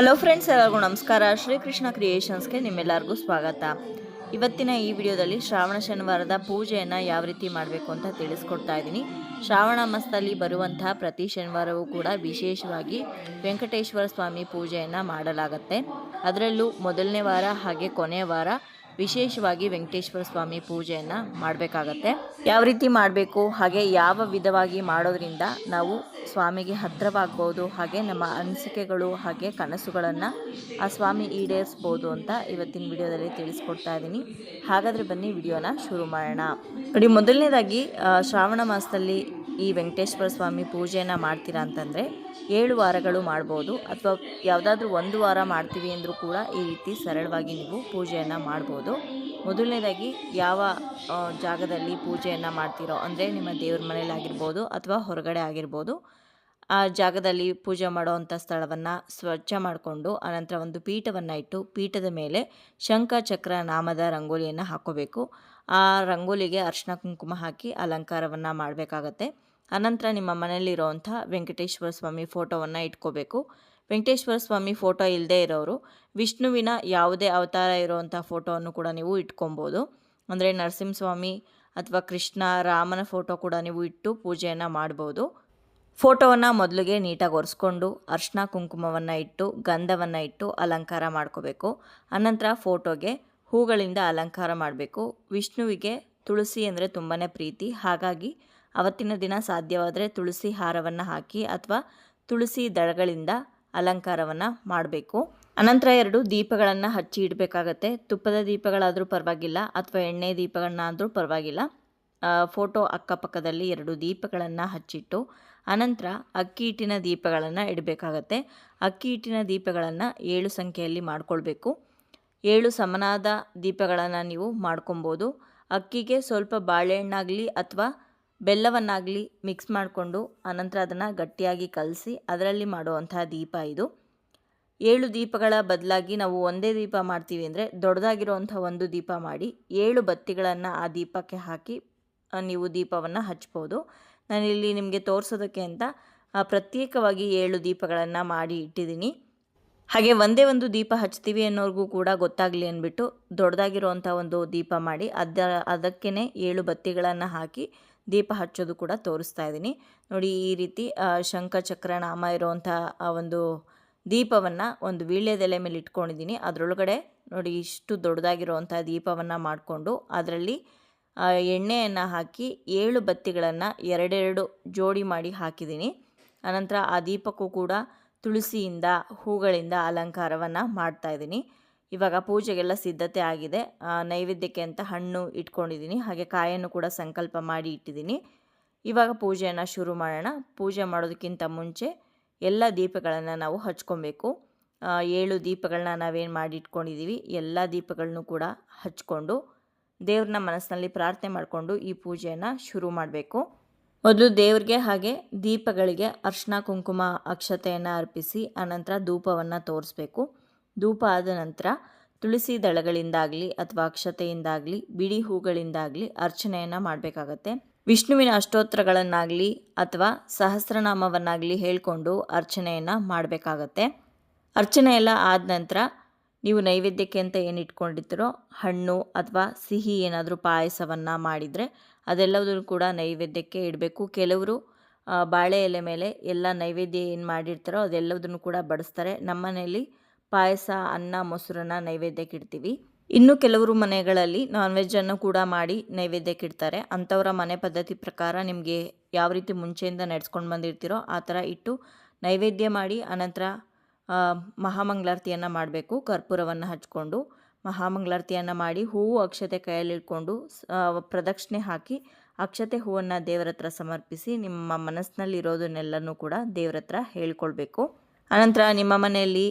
Hello friends ಎಲ್ಲರಿಗೂ ನಮಸ್ಕಾರ. ಶ್ರೀಕೃಷ್ಣ ಕ್ರಿಯೇಷನ್ಸ್ಗೆ ನಿಮ್ಮೆಲ್ಲರಿಗೂ ಸ್ವಾಗತ. ಇವತ್ತಿನ ಈ ವಿಡಿಯೋದಲ್ಲಿ ಶ್ರಾವಣ ಶನಿವಾರದ ಪೂಜೆಯನ್ನು ಯಾವ ರೀತಿ ಮಾಡಬೇಕು ಅಂತ ತಿಳಿಸ್ಕೊಡ್ತಾ ಇದ್ದೀನಿ. ಶ್ರಾವಣ ಮಾಸದಲ್ಲಿ ಬರುವಂತಹ ಪ್ರತಿ ಶನಿವಾರವೂ ಕೂಡ ವಿಶೇಷವಾಗಿ ವೆಂಕಟೇಶ್ವರ ಸ್ವಾಮಿ ಪೂಜೆಯನ್ನು ಮಾಡಲಾಗತ್ತೆ. ಅದರಲ್ಲೂ ಮೊದಲನೇ ವಾರ ಹಾಗೆ ಕೊನೆಯ ವಾರ ವಿಶೇಷವಾಗಿ ವೆಂಕಟೇಶ್ವರ ಸ್ವಾಮಿ ಪೂಜೆಯನ್ನು ಮಾಡಬೇಕಾಗತ್ತೆ. ಯಾವ ರೀತಿ ಮಾಡಬೇಕು, ಹಾಗೆ ಯಾವ ವಿಧವಾಗಿ ಮಾಡೋದ್ರಿಂದ ನಾವು ಸ್ವಾಮಿಗೆ ಹತ್ತಿರವಾಗ್ಬೋದು ಹಾಗೆ ನಮ್ಮ ಅನಿಸಿಕೆಗಳು, ಹಾಗೆ ಕನಸುಗಳನ್ನು ಆ ಸ್ವಾಮಿ ಈಡೇರಿಸ್ಬೋದು ಅಂತ ಇವತ್ತಿನ ವಿಡಿಯೋದಲ್ಲಿ ತಿಳಿಸ್ಕೊಡ್ತಾ ಇದ್ದೀನಿ ಹಾಗಾದರೆ ಬನ್ನಿ ವಿಡಿಯೋನ ಶುರು ಮಾಡೋಣ. ನೋಡಿ, ಮೊದಲನೇದಾಗಿ ಶ್ರಾವಣ ಮಾಸದಲ್ಲಿ ಈ ವೆಂಕಟೇಶ್ವರ ಸ್ವಾಮಿ ಪೂಜೆಯನ್ನು ಮಾಡ್ತೀರಾ ಅಂತಂದರೆ ಏಳು ವಾರಗಳು ಮಾಡ್ಬೋದು ಅಥವಾ ಯಾವುದಾದ್ರೂ ಒಂದು ವಾರ ಮಾಡ್ತೀವಿ ಅಂದರೂ ಕೂಡ ಈ ರೀತಿ ಸರಳವಾಗಿ ನೀವು ಪೂಜೆಯನ್ನು ಮಾಡ್ಬೋದು. ಮೊದಲನೇದಾಗಿ ಯಾವ ಜಾಗದಲ್ಲಿ ಪೂಜೆಯನ್ನು ಮಾಡ್ತೀರೋ ಅಂದರೆ ನಿಮ್ಮ ದೇವ್ರ ಮನೇಲಿ ಆಗಿರ್ಬೋದು ಅಥವಾ ಹೊರಗಡೆ ಆಗಿರ್ಬೋದು, ಆ ಜಾಗದಲ್ಲಿ ಪೂಜೆ ಮಾಡುವಂಥ ಸ್ಥಳವನ್ನು ಸ್ವಚ್ಛ ಮಾಡಿಕೊಂಡು ಆನಂತರ ಒಂದು ಪೀಠವನ್ನು ಇಟ್ಟು ಪೀಠದ ಮೇಲೆ ಶಂಖ ಚಕ್ರ ನಾಮದ ರಂಗೋಲಿಯನ್ನು ಹಾಕೋಬೇಕು. ಆ ರಂಗೋಲಿಗೆ ಅರ್ಶಿನ ಕುಂಕುಮ ಹಾಕಿ ಅಲಂಕಾರವನ್ನು ಮಾಡಬೇಕಾಗತ್ತೆ. ಅನಂತರ ನಿಮ್ಮ ಮನೆಯಲ್ಲಿರುವಂಥ ವೆಂಕಟೇಶ್ವರ ಸ್ವಾಮಿ ಫೋಟೋವನ್ನು ಇಟ್ಕೋಬೇಕು. ವೆಂಕಟೇಶ್ವರ ಸ್ವಾಮಿ ಫೋಟೋ ಇಲ್ಲದೆ ಇರೋರು, ವಿಷ್ಣುವಿನ ಯಾವುದೇ ಅವತಾರ ಇರುವಂಥ ಫೋಟೋವನ್ನು ಕೂಡ ನೀವು ಇಟ್ಕೊಬೋದು. ಅಂದರೆ ನರಸಿಂಹಸ್ವಾಮಿ ಅಥವಾ ಕೃಷ್ಣ, ರಾಮನ ಫೋಟೋ ಕೂಡ ನೀವು ಇಟ್ಟು ಪೂಜೆಯನ್ನು ಮಾಡ್ಬೋದು. ಫೋಟೋವನ್ನು ಮೊದಲಿಗೆ ನೀಟಾಗಿ ಒರೆಸ್ಕೊಂಡು ಅರ್ಶಿನ ಕುಂಕುಮವನ್ನು ಇಟ್ಟು, ಗಂಧವನ್ನು ಇಟ್ಟು ಅಲಂಕಾರ ಮಾಡ್ಕೋಬೇಕು. ಅನಂತರ ಫೋಟೋಗೆ ಹೂಗಳಿಂದ ಅಲಂಕಾರ ಮಾಡಬೇಕು. ವಿಷ್ಣುವಿಗೆ ತುಳಸಿ ಅಂದರೆ ತುಂಬಾ ಪ್ರೀತಿ. ಹಾಗಾಗಿ ಅವತ್ತಿನ ದಿನ ಸಾಧ್ಯವಾದರೆ ತುಳಸಿ ಹಾರವನ್ನು ಹಾಕಿ ಅಥವಾ ತುಳಸಿ ದಳಗಳಿಂದ ಅಲಂಕಾರವನ್ನು ಮಾಡಬೇಕು. ಅನಂತರ ಎರಡು ದೀಪಗಳನ್ನು ಹಚ್ಚಿ ಇಡಬೇಕಾಗತ್ತೆ. ತುಪ್ಪದ ದೀಪಗಳಾದರೂ ಪರವಾಗಿಲ್ಲ ಅಥವಾ ಎಣ್ಣೆ ದೀಪಗಳನ್ನಾದರೂ ಪರವಾಗಿಲ್ಲ. ಫೋಟೋ ಅಕ್ಕಪಕ್ಕದಲ್ಲಿ ಎರಡು ದೀಪಗಳನ್ನು ಹಚ್ಚಿಟ್ಟು ಅನಂತರ ಅಕ್ಕಿ ಹಿಟ್ಟಿನ ದೀಪಗಳನ್ನು ಇಡಬೇಕಾಗತ್ತೆ. ಅಕ್ಕಿ ಹಿಟ್ಟಿನ ದೀಪಗಳನ್ನು ಏಳು ಸಂಖ್ಯೆಯಲ್ಲಿ ಮಾಡ್ಕೊಳ್ಬೇಕು. ಏಳು ಸಮನಾದ ದೀಪಗಳನ್ನು ನೀವು ಮಾಡ್ಕೊಬೋದು. ಅಕ್ಕಿಗೆ ಸ್ವಲ್ಪ ಬಾಳೆಹಣ್ಣಾಗಲಿ ಅಥವಾ ಬೆಲ್ಲವನ್ನಾಗಲಿ ಮಿಕ್ಸ್ ಮಾಡಿಕೊಂಡು ಅನಂತರ ಅದನ್ನು ಗಟ್ಟಿಯಾಗಿ ಕಲಸಿ ಅದರಲ್ಲಿ ಮಾಡುವಂತಹ ದೀಪ ಇದು. ಏಳು ದೀಪಗಳ ಬದಲಾಗಿ ನಾವು ಒಂದೇ ದೀಪ ಮಾಡ್ತೀವಿ ಅಂದರೆ ದೊಡ್ಡದಾಗಿರುವಂಥ ಒಂದು ದೀಪ ಮಾಡಿ ಏಳು ಬತ್ತಿಗಳನ್ನು ಆ ದೀಪಕ್ಕೆ ಹಾಕಿ ನೀವು ದೀಪವನ್ನು ಹಚ್ಬೋದು. ನಾನಿಲ್ಲಿ ನಿಮಗೆ ತೋರಿಸೋದಕ್ಕೆ ಅಂತ ಪ್ರತ್ಯೇಕವಾಗಿ ಏಳು ದೀಪಗಳನ್ನು ಮಾಡಿ ಇಟ್ಟಿದ್ದೀನಿ. ಹಾಗೆ ಒಂದೇ ಒಂದು ದೀಪ ಹಚ್ತೀವಿ ಅನ್ನೋರಿಗೂ ಕೂಡ ಗೊತ್ತಾಗಲಿ ಅಂದ್ಬಿಟ್ಟು ದೊಡ್ಡದಾಗಿರುವಂಥ ಒಂದು ದೀಪ ಮಾಡಿ ಅದ ಅದಕ್ಕೇ ಏಳು ಬತ್ತಿಗಳನ್ನು ಹಾಕಿ ದೀಪ ಹಚ್ಚೋದು ಕೂಡ ತೋರಿಸ್ತಾ ಇದ್ದೀನಿ. ನೋಡಿ, ಈ ರೀತಿ ಶಂಖಚಕ್ರ ಶಂಖ, ಚಕ್ರ, ನಾಮ ಇರುವಂಥ ಆ ಒಂದು ದೀಪವನ್ನು ಒಂದು ವೀಳ್ಯದೆಲೆ ಮೇಲೆ ಇಟ್ಕೊಂಡಿದ್ದೀನಿ. ಅದರೊಳಗಡೆ ನೋಡಿ, ಇಷ್ಟು ದೊಡ್ಡದಾಗಿರುವಂಥ ದೀಪವನ್ನು ಮಾಡಿಕೊಂಡು ಅದರಲ್ಲಿ ಎಣ್ಣೆಯನ್ನು ಹಾಕಿ ಏಳು ಬತ್ತಿಗಳನ್ನು ಎರಡೆರಡು ಜೋಡಿ ಮಾಡಿ ಹಾಕಿದ್ದೀನಿ. ಅನಂತರ ಆ ದೀಪಕ್ಕೂ ಕೂಡ ತುಳಸಿಯಿಂದ ಹೂಗಳಿಂದ ಅಲಂಕಾರವನ್ನು ಮಾಡ್ತಾ ಇದ್ದೀನಿ. ಇವಾಗ ಪೂಜೆಗೆಲ್ಲ ಸಿದ್ಧತೆ ಆಗಿದೆ. ನೈವೇದ್ಯಕ್ಕೆ ಅಂತ ಹಣ್ಣು ಇಟ್ಕೊಂಡಿದ್ದೀನಿ. ಹಾಗೆ ಕಾಯನ್ನು ಕೂಡ ಸಂಕಲ್ಪ ಮಾಡಿ ಇಟ್ಟಿದ್ದೀನಿ. ಇವಾಗ ಪೂಜೆಯನ್ನು ಶುರು ಮಾಡೋಣ. ಪೂಜೆ ಮಾಡೋದಕ್ಕಿಂತ ಮುಂಚೆ ಎಲ್ಲ ದೀಪಗಳನ್ನು ನಾವು ಹಚ್ಕೊಬೇಕು. ಏಳು ದೀಪಗಳನ್ನ ನಾವೇನು ಮಾಡಿ ಇಟ್ಕೊಂಡಿದ್ದೀವಿ. ಎಲ್ಲ ದೀಪಗಳನ್ನು ಕೂಡ ಹಚ್ಕೊಂಡು ದೇವ್ರನ್ನ ಮನಸ್ಸಿನಲ್ಲಿ ಪ್ರಾರ್ಥನೆ ಮಾಡಿಕೊಂಡು ಈ ಪೂಜೆಯನ್ನು ಶುರು ಮಾಡಬೇಕು. ಮೊದಲು ದೇವ್ರಿಗೆ ಹಾಗೆ ದೀಪಗಳಿಗೆ ಅರ್ಶನ, ಕುಂಕುಮ, ಅಕ್ಷತೆಯನ್ನು ಅರ್ಪಿಸಿ ಅನಂತರ ಧೂಪವನ್ನು ತೋರಿಸ್ಬೇಕು. ಧೂಪ ಆದ ನಂತರ ತುಳಸಿ ದಳಗಳಿಂದಾಗಲಿ ಅಥವಾ ಅಕ್ಷತೆಯಿಂದಾಗಲಿ ಬಿಡಿ ಹೂಗಳಿಂದಾಗಲಿ ಅರ್ಚನೆಯನ್ನು ಮಾಡಬೇಕಾಗತ್ತೆ. ವಿಷ್ಣುವಿನ ಅಷ್ಟೋತ್ರಗಳನ್ನಾಗಲಿ ಅಥವಾ ಸಹಸ್ರನಾಮವನ್ನಾಗಲಿ ಹೇಳಿಕೊಂಡು ಅರ್ಚನೆಯನ್ನು ಮಾಡಬೇಕಾಗತ್ತೆ. ಅರ್ಚನೆ ಎಲ್ಲ ಆದ ನಂತರ ನೀವು ನೈವೇದ್ಯಕ್ಕೆ ಅಂತ ಏನು ಇಟ್ಕೊಂಡಿರ್ತೀರೋ ಹಣ್ಣು ಅಥವಾ ಸಿಹಿ ಏನಾದರೂ ಪಾಯಸವನ್ನು ಮಾಡಿದರೆ ಅದೆಲ್ಲದನ್ನು ಕೂಡ ನೈವೇದ್ಯಕ್ಕೆ ಇಡಬೇಕು. ಕೆಲವರು ಬಾಳೆ ಎಲೆ ಮೇಲೆ ಎಲ್ಲ ನೈವೇದ್ಯ ಏನು ಮಾಡಿರ್ತಾರೋ ಅದೆಲ್ಲದನ್ನು ಕೂಡ ಬಡಿಸ್ತಾರೆ. ನಮ್ಮ ಮನೆಯಲ್ಲಿ ಪಾಯಸ, ಅನ್ನ, ಮೊಸರನ್ನ ನೈವೇದ್ಯಕ್ಕೆ ಇಡ್ತೀವಿ. ಇನ್ನು ಕೆಲವರು ಮನೆಗಳಲ್ಲಿ ನಾನ್ ವೆಜ್ಜನ್ನು ಕೂಡ ಮಾಡಿ ನೈವೇದ್ಯಕ್ಕೆ ಇಡ್ತಾರೆ. ಅಂಥವರ ಮನೆ ಪದ್ಧತಿ ಪ್ರಕಾರ ನಿಮಗೆ ಯಾವ ರೀತಿ ಮುಂಚೆಯಿಂದ ನಡೆಸ್ಕೊಂಡು ಬಂದಿರ್ತೀರೋ ಆ ಥರ ಇಟ್ಟು ನೈವೇದ್ಯ ಮಾಡಿ, ಅನಂತರ ಮಹಾಮಂಗಳಾರತಿಯನ್ನು ಮಾಡಬೇಕು, ಕರ್ಪೂರವನ್ನು ಹಚ್ಕೊಂಡು, ಮಹಾಮಂಗಳಾರತಿಯನ್ನು ಮಾಡಿ ಹೂವು ಅಕ್ಷತೆ ಕೈಯಲ್ಲಿಟ್ಕೊಂಡು ಪ್ರದಕ್ಷಿಣೆ ಹಾಕಿ ಅಕ್ಷತೆ ಹೂವನ್ನು ದೇವರ ಹತ್ರ ಸಮರ್ಪಿಸಿ ನಿಮ್ಮ ಮನಸ್ಸಿನಲ್ಲಿರೋದನ್ನೆಲ್ಲನೂ ಕೂಡ ದೇವರ ಹತ್ರ ಹೇಳ್ಕೊಳ್ಬೇಕು. ಅನಂತರ ನಿಮ್ಮ ಮನೆಯಲ್ಲಿ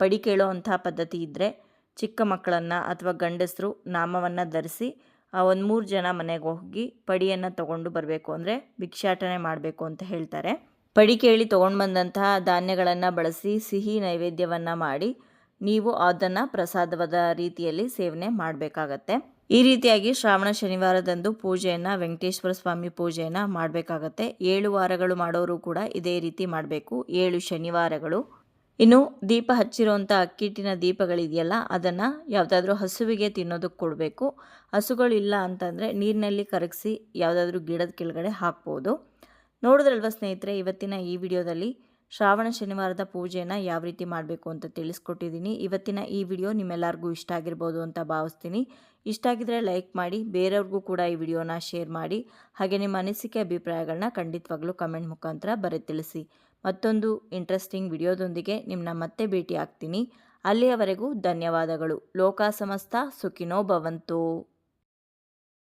ಪಡಿ ಕೇಳೋ ಅಂಥ ಪದ್ಧತಿ ಇದ್ದರೆ ಚಿಕ್ಕ ಮಕ್ಕಳನ್ನು ಅಥವಾ ಗಂಡಸರು ನಾಮವನ್ನು ಧರಿಸಿ ಒಂದು ಮೂರು ಜನ ಮನೆಗೆ ಹೋಗಿ ಪಡಿಯನ್ನು ತಗೊಂಡು ಬರಬೇಕು. ಅಂದರೆ ಭಿಕ್ಷಾಟನೆ ಮಾಡಬೇಕು ಅಂತ ಹೇಳ್ತಾರೆ. ಪಡಿ ಕೇಳಿ ತೊಗೊಂಡು ಬಂದಂತಹ ಧಾನ್ಯಗಳನ್ನು ಬಳಸಿ ಸಿಹಿ ನೈವೇದ್ಯವನ್ನು ಮಾಡಿ ನೀವು ಅದನ್ನು ಪ್ರಸಾದವಾದ ರೀತಿಯಲ್ಲಿ ಸೇವನೆ ಮಾಡಬೇಕಾಗತ್ತೆ. ಈ ರೀತಿಯಾಗಿ ಶ್ರಾವಣ ಶನಿವಾರದಂದು ಪೂಜೆಯನ್ನು, ವೆಂಕಟೇಶ್ವರ ಸ್ವಾಮಿ ಪೂಜೆಯನ್ನು ಮಾಡಬೇಕಾಗತ್ತೆ. ಏಳು ವಾರಗಳು ಮಾಡೋರು ಕೂಡ ಇದೇ ರೀತಿ ಮಾಡಬೇಕು. ಏಳು ಶನಿವಾರಗಳು. ಇನ್ನು ದೀಪ ಹಚ್ಚಿರುವಂಥ ಅಕ್ಕಿಟ್ಟಿನ ದೀಪಗಳಿದೆಯಲ್ಲ, ಅದನ್ನು ಯಾವುದಾದ್ರೂ ಹಸುವಿಗೆ ತಿನ್ನೋದಕ್ಕೆ ಕೊಡಬೇಕು. ಹಸುಗಳಿಲ್ಲ ಅಂತಂದರೆ ನೀರಿನಲ್ಲಿ ಕರಗಿಸಿ ಯಾವುದಾದ್ರೂ ಗಿಡದ ಕೆಳಗಡೆ ಹಾಕ್ಬೋದು. ನೋಡಿದ್ರಲ್ವ ಸ್ನೇಹಿತರೆ, ಇವತ್ತಿನ ಈ ವಿಡಿಯೋದಲ್ಲಿ ಶ್ರಾವಣ ಶನಿವಾರದ ಪೂಜೆಯನ್ನು ಯಾವ ರೀತಿ ಮಾಡಬೇಕು ಅಂತ ತಿಳಿಸ್ಕೊಟ್ಟಿದ್ದೀನಿ. ಇವತ್ತಿನ ಈ ವಿಡಿಯೋ ನಿಮ್ಮೆಲ್ಲರಿಗೂ ಇಷ್ಟ ಆಗಿರ್ಬೋದು ಅಂತ ಭಾವಿಸ್ತೀನಿ. ಇಷ್ಟ ಆಗಿದ್ರೆ ಲೈಕ್ ಮಾಡಿ, ಬೇರೆಯವ್ರಿಗೂ ಕೂಡ ಈ ವಿಡಿಯೋನ ಶೇರ್ ಮಾಡಿ, ಹಾಗೆ ನಿಮ್ಮ ಅನಿಸಿಕೆ ಅಭಿಪ್ರಾಯಗಳನ್ನ ಖಂಡಿತವಾಗ್ಲೂ ಕಮೆಂಟ್ ಮುಖಾಂತರ ಬರೆ ತಿಳಿಸಿ. ಮತ್ತೊಂದು ಇಂಟ್ರೆಸ್ಟಿಂಗ್ ವಿಡಿಯೋದೊಂದಿಗೆ ನಿಮ್ಮನ್ನ ಮತ್ತೆ ಭೇಟಿ ಆಗ್ತೀನಿ ಅಲ್ಲಿಯವರೆಗೂ ಧನ್ಯವಾದಗಳು. ಲೋಕ ಸಮಸ್ತ, ಸುಖಿನೋ ಭವಂತು.